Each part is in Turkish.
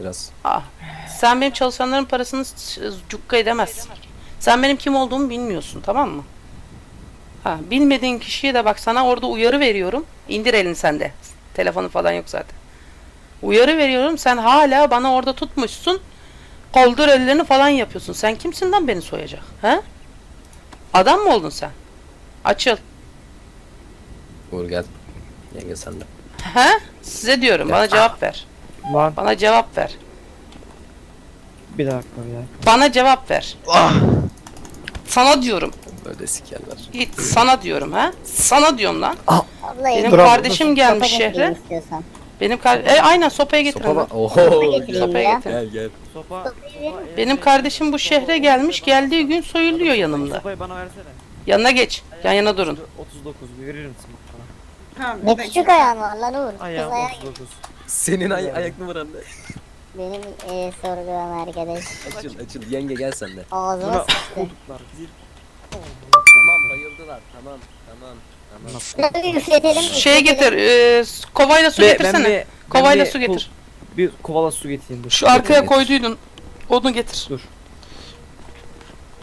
Biraz. Ah, sen benim çalışanların parasını cukka edemezsin. Sen benim kim olduğumu bilmiyorsun tamam mı? Ha, bilmediğin kişiye de bak sana orada uyarı veriyorum. İndir elini sende. Telefonu falan yok zaten. Uyarı veriyorum sen hala bana orada tutmuşsun. Koldur ellerini falan yapıyorsun. Sen kimsin lan beni soyacak? He? Adam mı oldun sen? Açıl. Uğur gel. Yenge sen de. He? Size diyorum bana cevap ver. Lan Bana cevap ver. bir dakika bir dakika. Bana cevap ver. Sana diyorum. Böyle sikerler. Git sana diyorum ha. Sana diyorum lan. Abla Benim elini Bravo. kardeşim gelmiş şehre. istiyorsan. Benim kar e, aynen sopaya getir Sopa hemen. bak. Oho. getireyim Sopaya ya. getir. Gel gel. Sopa. Benim kardeşim bu şehre gelmiş. Geldiği gün soyuluyor yanımda. Sopayı bana versene. Yanına geç. Yan yana durun. 39 bir verir misin bana? Ne küçük ayağın var lan Uğur. Kız Ayağım ayağı 39. Senin ay ayak numaran ne? benim e, sorgulam arkadaş. Açıl açıl. Yenge gel sen de. Ağzıma sıçtı. Tamam bayıldılar. Tamam. Tamam. Tamam. Üfletelim. Şey getir. e, kovayla su Ve ben getirsene. bir- ben Kovayla bir su getir. Bir kovala su getireyim dur. Şu arkaya getir. koyduydun. Onu getir. Dur.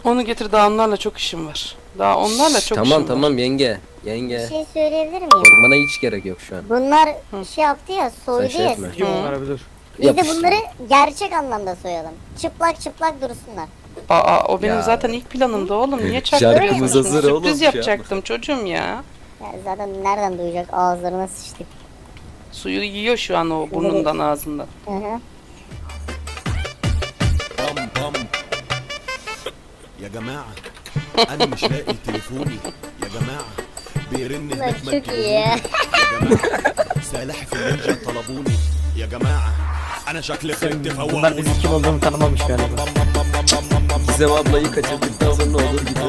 Onu getir. Daha onlarla çok işim var. Daha onlarla çok Tamam işim var. tamam yenge. Bir Yenge. şey söyleyebilir miyim? Korkmana hiç gerek yok şu an. Bunlar şey yaptı ya soydu şey ya. etme. Kim Hı. onlara bir dur. Biz de Yapıştır. bunları gerçek anlamda soyalım. Çıplak çıplak dursunlar. Aa, o benim Ya. zaten ilk planımda oğlum. Niye Şarkımız çaktırıyorsun? hazır oğlum, Sürpriz şey yapma. yapacaktım çocuğum ya. Ya zaten nereden duyacak ağızlarına sıçtık. Suyu yiyor şu an o burnundan ağzından. Hı hı. بام بام يا جماعة أنا مش لاقي تليفوني يا جماعة بيرن Bunlar هناك ما çok iyi ya. يا جماعة سلاحف النينجا طلبوني يا جماعة أنا شكلي فقت Bunlar bizim kim olduğumu tanımamış galiba. Gizem ablayı kaçırdıktan sonra ne olur gibi.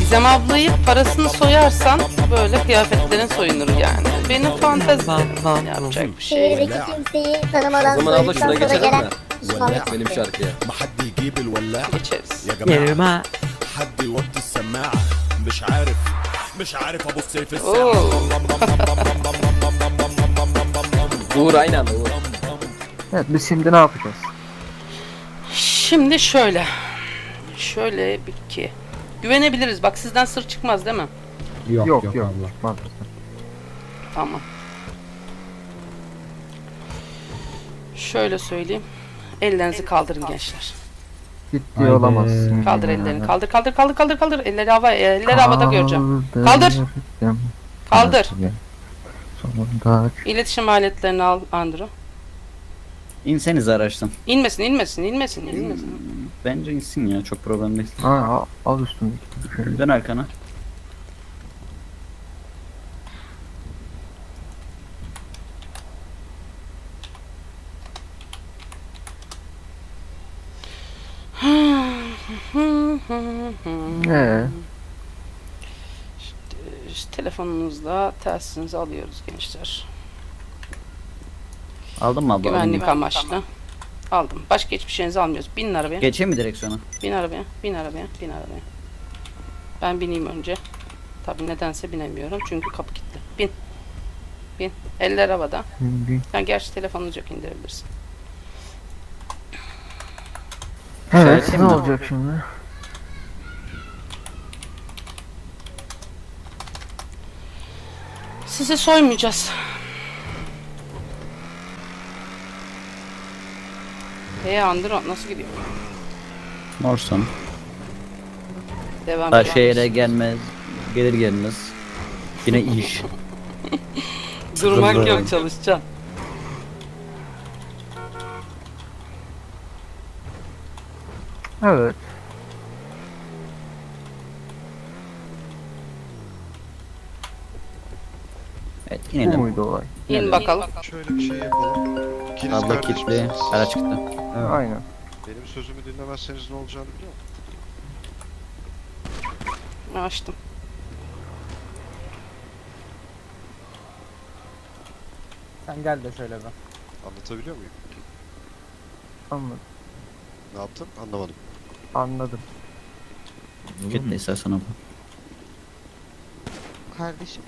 Gizem ablayı parasını soyarsan böyle kıyafetlerin soyunur yani. Benim fantezi. Yapacak bir şey. yok. Şehirdeki kimseyi tanımadan o zaman abla soyduktan şuna sonra geçelim gelen mi? pişmanlık Benim hissi. şarkıya. ما حد يجيب الولاعة Geçeriz. يا Gelirim جماعة ha. حد يوطي السماعة مش عارف مش عارف أبص في الساعة Oo. Uğur aynı anda Uğur. Evet biz şimdi ne yapacağız? Şimdi şöyle. Şöyle bir ki. Güvenebiliriz. Bak sizden sır çıkmaz değil mi? Yok yok, yok. Çıkmaz. Tamam. Şöyle söyleyeyim. Ellerinizi kaldırın gençler. Ciddi olamazsın. Kaldır ellerini. Kaldır kaldır kaldır kaldır kaldır. Elleri havaya. Elleri havada göreceğim. Kaldır. Kaldır. Sonunda İletişim aletlerini al Andrew. İnseniz araçtan. İnmesin inmesin inmesin inmesin. Bence insin ya çok problem değil. ha, al, al üstündeki. Dön arkana. Ee, İşte telefonunuzla telsizinizi alıyoruz gençler. Aldın mı abla? Güvenlik Aldın mı? amaçlı. Aldım. Başka hiçbir şeyinizi almıyoruz. Binin arabaya. Geçeyim mi direksiyona? Bin arabaya. Bin arabaya. Bin arabaya. Ben bineyim önce. Tabii nedense binemiyorum. Çünkü kapı kilitli. Bin. Bin. Eller havada. şimdi- Sen gerçi telefonunu çok indirebilirsin. Evet Söyleyeyim ne olacak şimdi? Sizi soymayacağız. Hey Andro nasıl gidiyor? Morsan. Devam Daha şehre gelmez. Gelir gelmez. Yine iş. Durmak yok çalışacaksın. Evet. Bu inelim. muydu olay? İn bakalım. Şöyle bir şey yapalım. İkiniz Abla kilitli. misiniz? Ara çıktı. Aynen. Benim sözümü dinlemezseniz ne olacağını biliyor musun? Açtım. Sen gel de şöyle be. Anlatabiliyor muyum? Anladım. Ne yaptın? Anlamadım. Anladım. Git de istersen abla. Kardeşim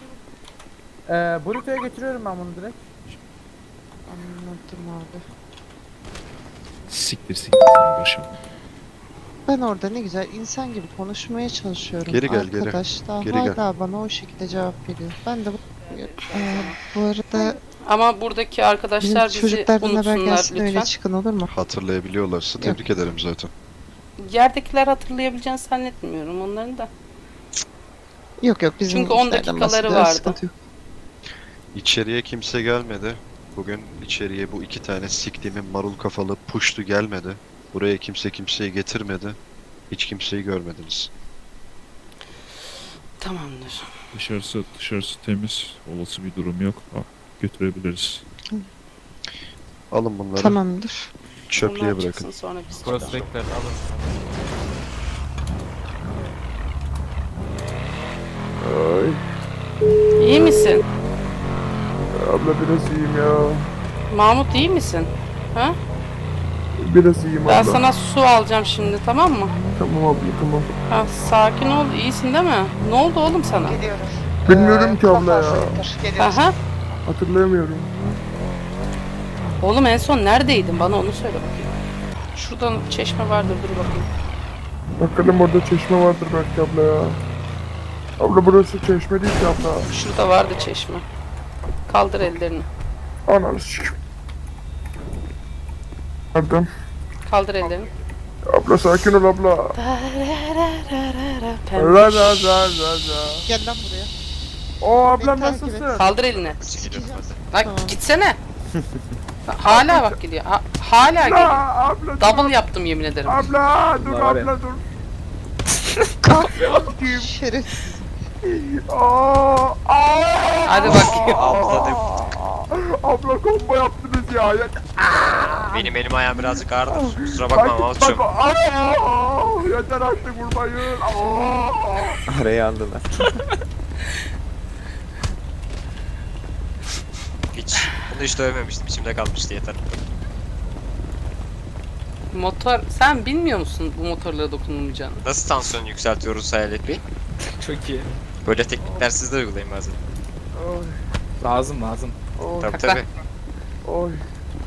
Ee, Bruto'ya götürüyorum ben bunu direkt. anladım. Abi. Siktir siktir seni başım. Ben orada ne güzel insan gibi konuşmaya çalışıyorum. Geri gel, geri. Arkadaş daha Geri gel. hala bana o şekilde cevap veriyor. Ben de bu, Ee, bu arada Ama buradaki arkadaşlar bizi çocuklardan haber unutsunlar gelsin öyle lütfen. çıkın olur mu? Hatırlayabiliyorlarsa tebrik ederim zaten. Yerdekiler hatırlayabileceğini zannetmiyorum onların da. Yok yok bizim Çünkü 10 işlerden dakikaları bahsediyoruz, vardı. sıkıntı yok. İçeriye kimse gelmedi. Bugün içeriye bu iki tane siktiğimin marul kafalı puştu gelmedi. Buraya kimse kimseyi getirmedi. Hiç kimseyi görmediniz. Tamamdır. Dışarısı dışarısı temiz. Olası bir durum yok. Ah, götürebiliriz. Alın bunları. Tamamdır. Çöplüğe Onlar bırakın. çıksın, sonra biz çıkalım. Prospektler alın. İyi misin? Abla biraz iyiyim ya. Mahmut iyi misin? Ha? Biraz iyiyim Ben sana su alacağım şimdi tamam mı? Tamam abla tamam. Ha, sakin ol. iyisin değil mi? Ne oldu oğlum sana? Geliyoruz. Bilmiyorum ki abla ya. Aha. Hatırlayamıyorum. Oğlum en son neredeydin? Bana onu söyle bakayım. Şuradan çeşme vardır dur bakayım. Bakalım orada çeşme vardır belki abla ya. Abla burası çeşme değil ki abla. Şurada vardı çeşme. Kaldır ellerini. Ananı sikim. Pardon. Kaldır ellerini. Abla sakin ol abla. La Pembiş. la la la la. Gel lan buraya. Oo ablam Beni takip et. nasılsın? Kaldır elini. Bak Tamam. gitsene. Hala bak gidiyor. Ha- hala geliyor. La abla dur. Double yaptım yemin ederim. Abla dur var ya. abla dur. Şeref. Aa, aa, Hadi bakayım. abla combo yaptınız ya. ya. Benim elim ayağım birazcık ağrıdı. Kusura Bak, bakma aa, yeter artık vurmayın. Aa. Araya aldılar. Hiç. Bunu hiç dövmemiştim. İçimde kalmıştı yeter. Motor sen bilmiyor musun bu motorlara dokunulmayacağını? Nasıl tansiyon yükseltiyoruz Hayalet Bey? Çok iyi. Böyle teknikler siz de uygulayın bazen. Lazım lazım. Oy, Tabii tabii. oy,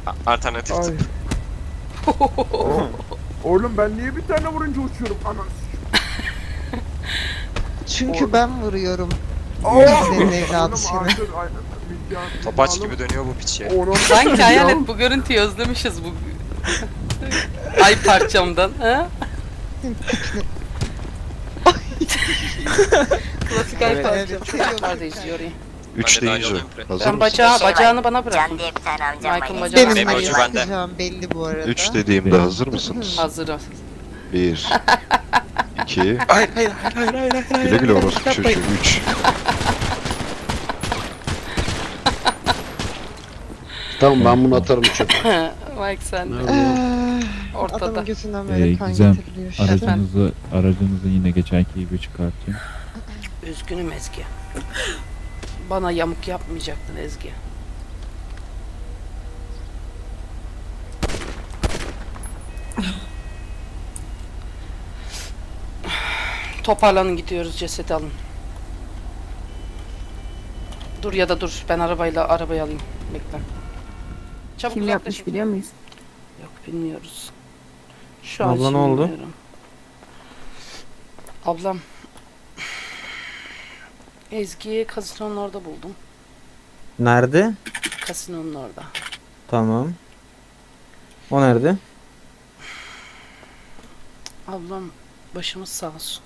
A- Alternatif ay. tıp. Oğlum ben niye bir tane vurunca uçuyorum? Anasını. Çünkü ben vuruyorum. Oh! Senin evladı Oğlum, seni. artık, ay, midye- Topaç gibi dönüyor bu piç ya. Sanki ya. hayalet bu görüntüyü özlemişiz bu ay parçamdan. Ha? Klasik ay Evet. parçam. Hadi izliyor. iyi. Üç deyince. Hazır Ben mısın? bacağı, bacağını bana bırakın. Can diye bir tane amcam var. Michael bacağı. Benim Benim ucu bende. yapacağım belli bu arada. Üç dediğimde hazır mısınız? Hazırım. Bir. iki. Hayır hayır hayır hayır hayır. Güle güle orospu çocuğu. Üç. Tamam ben bunu atarım çöpe. Mike sen de Ee, ortada. adamın gözünden Ee, böyle kan Gizem, getiriliyor. Aracınızı aracınızı yine geçenki gibi çıkartın. Üzgünüm Ezgi. Bana yamuk yapmayacaktın Ezgi. Toparlanın gidiyoruz cesedi alın. Dur ya da dur ben arabayla arabayı alayım. Bekle. Çabuk Kim yapmış uzaklaşın. biliyor muyuz? Yok bilmiyoruz. Şu an Abla ne oldu? bilmiyorum. Ablam. Ezgi'yi kasinonun orada buldum. Nerede? Kasinonun orada. Tamam. O nerede? Ablam başımız sağ olsun.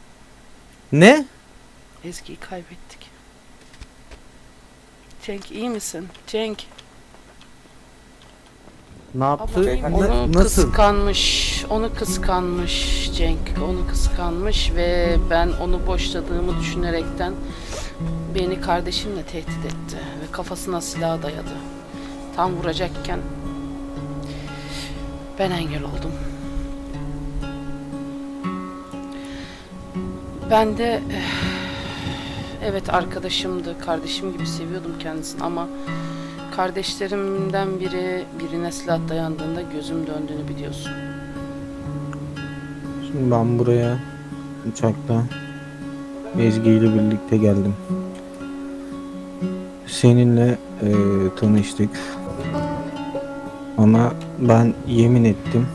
Ne? Ezgi'yi kaybettik. Cenk iyi misin? Cenk. Ne yaptı? Na- onu nasıl? kıskanmış. Onu kıskanmış Cenk. Onu kıskanmış ve ben onu boşladığımı düşünerekten beni kardeşimle tehdit etti ve kafasına silah dayadı. Tam vuracakken ben engel oldum. Ben de eh, evet arkadaşımdı, kardeşim gibi seviyordum kendisini ama kardeşlerimden biri birine silah dayandığında gözüm döndüğünü biliyorsun. Şimdi ben buraya uçakta Ezgi ile birlikte geldim. Seninle eee, tanıştık. Ama ben yemin ettim.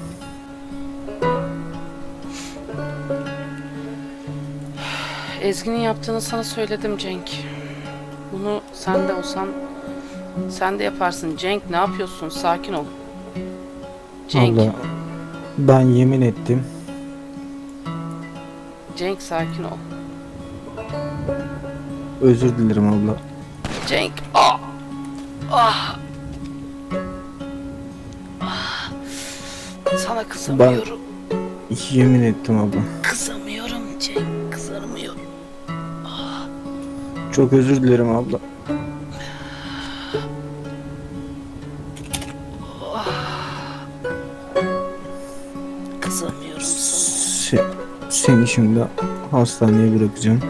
Ezgi'nin yaptığını sana söyledim Cenk. Bunu sen de olsan sen de yaparsın. Cenk ne yapıyorsun? Sakin ol. Cenk, Abla ben yemin ettim. Cenk sakin ol. Özür dilerim abla. Cenk. Ah. Ah. Ah. Sana kızamıyorum. Yemin ettim abla. Kızamıyorum Cenk. Kızamıyorum. Çok özür dilerim abla. Seni şimdi hastaneye bırakacağım.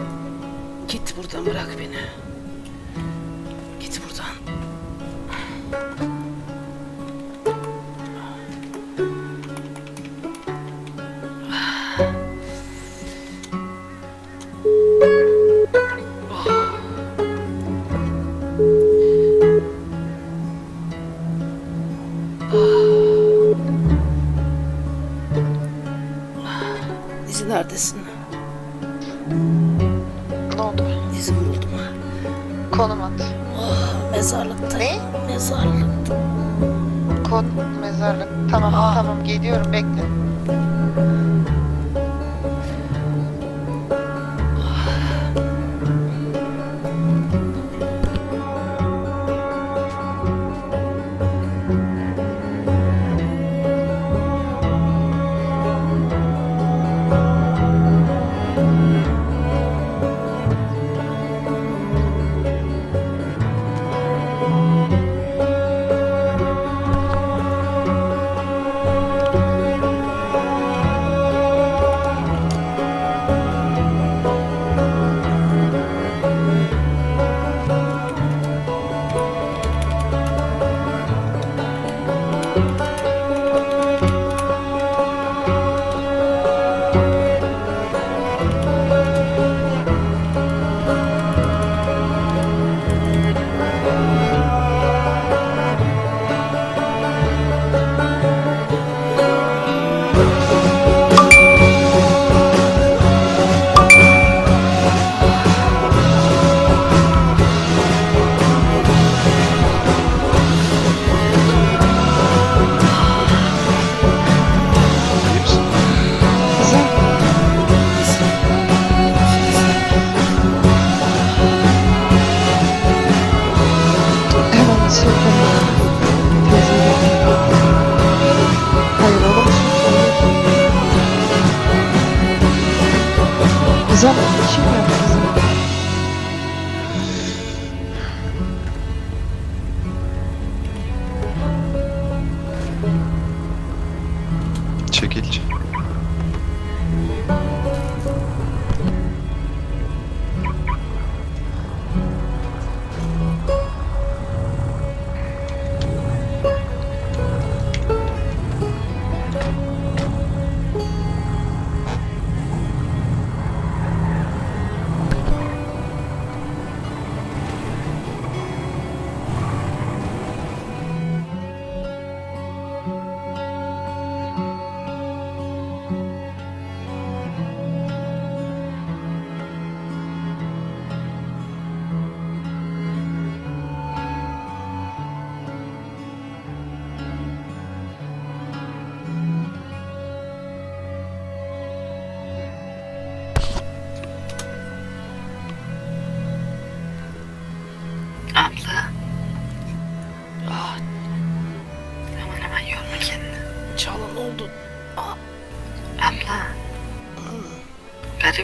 Çekil.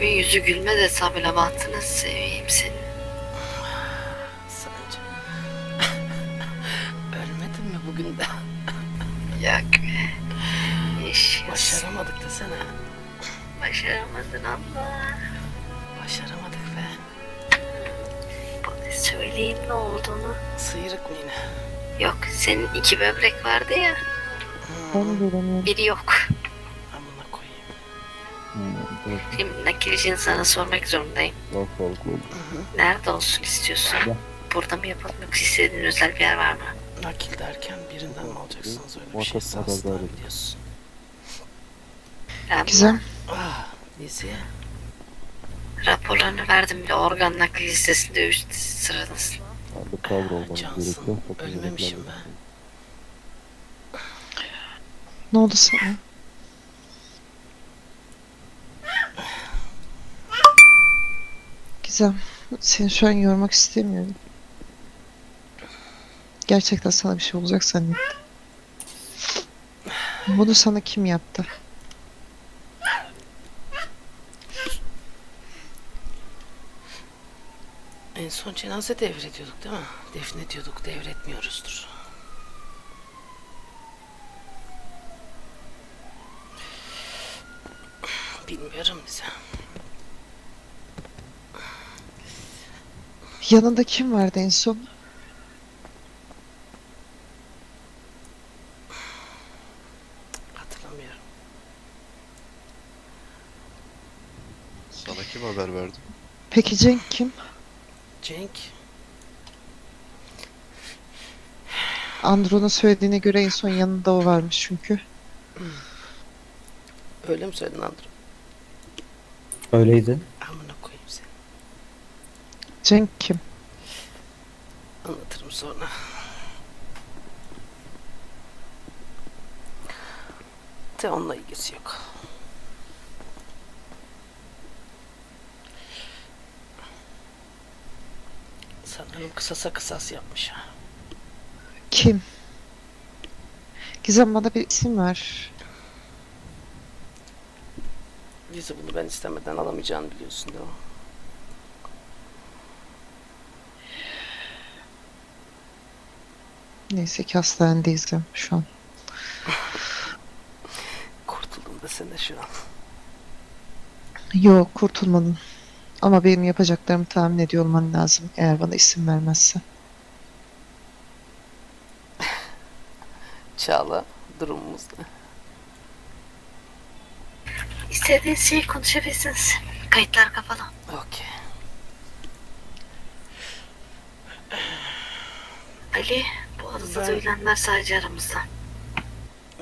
Garibin yüzü gülmez hesabıyla bahtını seveyim seni. Sancı. Ölmedin mi bugün de? Yok be. Yaşıyorsun. Başaramadık desene. Başaramadın abla. Başaramadık be. Bana söyleyeyim ne olduğunu. Sıyrık mı yine? Yok senin iki böbrek vardı ya. Göremiyorum. Biri yok. Şimdi nakil için sana sormak zorundayım. Nerede olsun istiyorsun? Burada mı yapalım yoksa istediğin özel bir yer var mı? Nakil derken birinden mi alacaksınız öyle bir asla edin. biliyorsun. Ben Gizem. Ah Lizi'ye. raporlarını verdim bile organ nakli listesinde üst sıradasın. Abi cover olmanız Cansın, gerekiyor. Sakın ölmemişim ben. Ne oldu sana? Gizem, seni şu an yormak istemiyorum. Gerçekten sana bir şey olacak zannettim. Bunu sana kim yaptı? En son cenaze devrediyorduk değil mi? Defnediyorduk, devretmiyoruzdur. Bilmiyorum bize. Yanında kim vardı en son? Hatırlamıyorum. Sana kim haber verdi? Peki Cenk kim? Cenk. Andron'un söylediğine göre en son yanında o varmış çünkü. Öyle mi söyledin Andrew? Öyleydi. Cenk kim? Anlatırım sonra. De onunla ilgisi yok. Sanırım kısasa kısas yapmış ha. Kim? Gizem bana bir isim ver. Lizi bunu ben istemeden alamayacağını biliyorsun değil mi? Neyse ki hastanedeyiz ya şu an. Kurtuldum desene şu an. Yok kurtulmadın. Ama benim yapacaklarımı tahmin ediyor olman lazım eğer bana isim vermezsen. Çağla durumumuz ne? İstediğiniz şeyi konuşabilirsiniz. Kayıtlar kapalı. Okey. Ali, Ben- söylenmez sadece aramızda.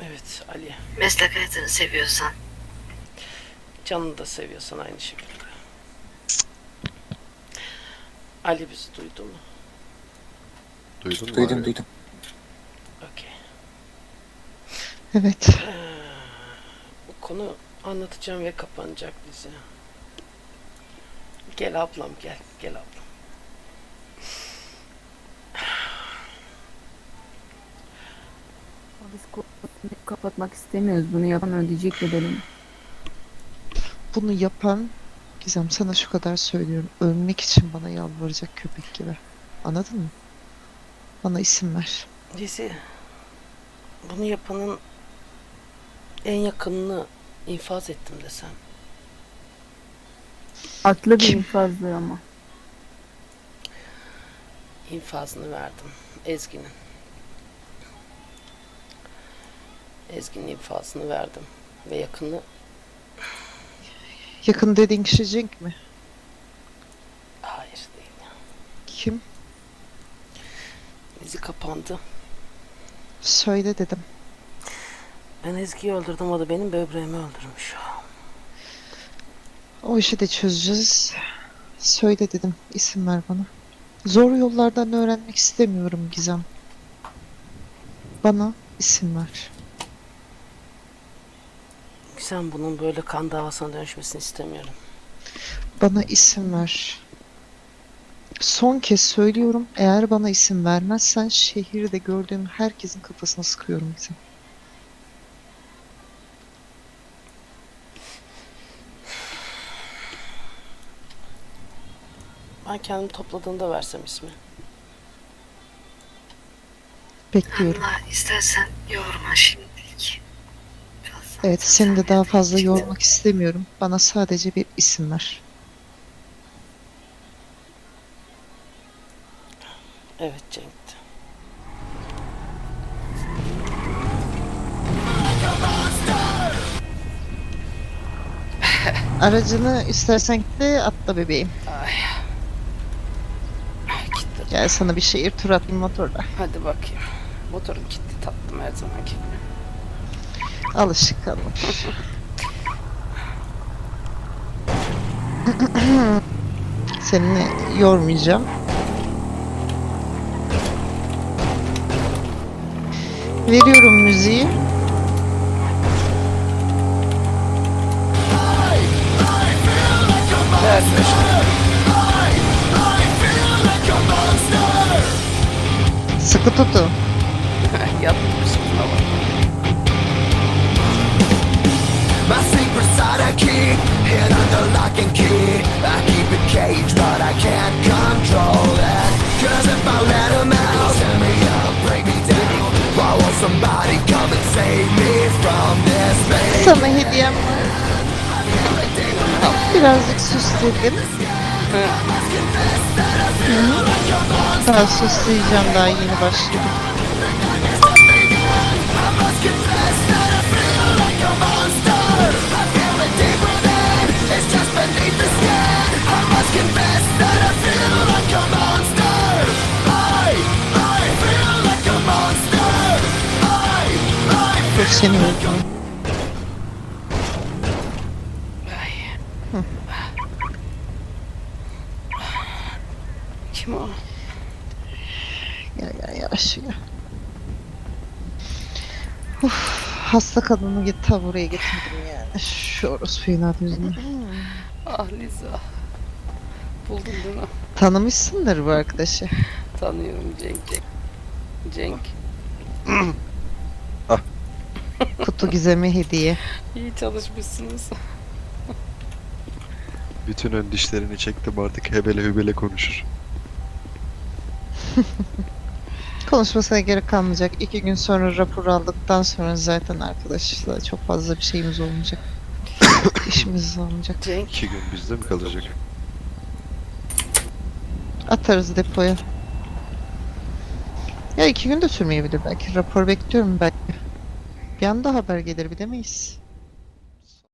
Evet Ali. Meslek hayatını seviyorsan. Canını da seviyorsan aynı şekilde. Ali bizi duydu mu? Duydun mu? Duydum abi? duydum. Okey. Evet. Bu konu anlatacağım ve kapanacak bize. Gel ablam gel. Gel ablam. Biz kapatmak istemiyoruz. Bunu yapan ödeyecek bedelini. Bunu yapan Gizem sana şu kadar söylüyorum. Ölmek için bana yalvaracak köpek gibi. Anladın mı? Bana isim ver. Dizi. Bunu yapanın en yakınını infaz ettim desem. Haklı bir Kim? infazdı ama. infazını verdim. Ezgi'nin. Ezgi'nin infazını verdim. Ve yakını Yakın dediğin kişi Cenk mi? hayır değil. Kim? Dizi kapandı. Söyle dedim. Ben Ezgi'yi öldürdüm. O da benim böbreğimi öldürmüş. O işi de çözeceğiz. Söyle dedim. İsim ver bana. Zor yollardan öğrenmek istemiyorum Gizem. Bana isim ver. Sen bunun böyle kan davasına dönüşmesini istemiyorum. Bana isim ver. Son kez söylüyorum. Eğer bana isim vermezsen şehirde gördüğüm herkesin kafasına sıkıyorum Gizem. Ben kendimi topladığında versem ismi. Bekliyorum. Allah istersen yorma şimdilik. Evet, seni de daha fazla yormak istemiyorum. Bana sadece bir isim ver. Evet Cenk'ti. Aracını istersen de atla bebeğim. Ay. Ay gitti. Gel sana bir şehir tur atayım motorla. Hadi bakayım. Motorum gitti tatlım her zamanki gibi. Alışık kalın. Seni yormayacağım. Veriyorum müziği. Sıkı tutun. Keep under lock and key. I keep it caged, but I can't control it. Cause if I let him out, tear me up, break me down. Why won't somebody come and save me from this pain? Sana hediyem var. Birazcık süsledim. Hı. Daha süsleyeceğim daha yeni başladım. Dur seni öldüreyim. Kim o? Ya ya yavaş ya. Uf, hasta kadını git ta buraya getirdim yani. Şu orospu inat yüzüne. Ah Liza. Buldun değil mi? Tanımışsındır bu arkadaşı. Tanıyorum Cenk. Cenk. Kutu gizemi hediye. İyi çalışmışsınız. Bütün ön dişlerini çektim artık hebele hübele konuşur. Konuşmasına gerek kalmayacak. İki gün sonra rapor aldıktan sonra zaten arkadaşlar çok fazla bir şeyimiz olmayacak. İşimiz olmayacak. Cenk. İki gün bizde mi kalacak? Atarız depoya. Ya iki gün de sürmeyebilir belki. Rapor bekliyorum belki. Bir anda haber gelir bilemeyiz.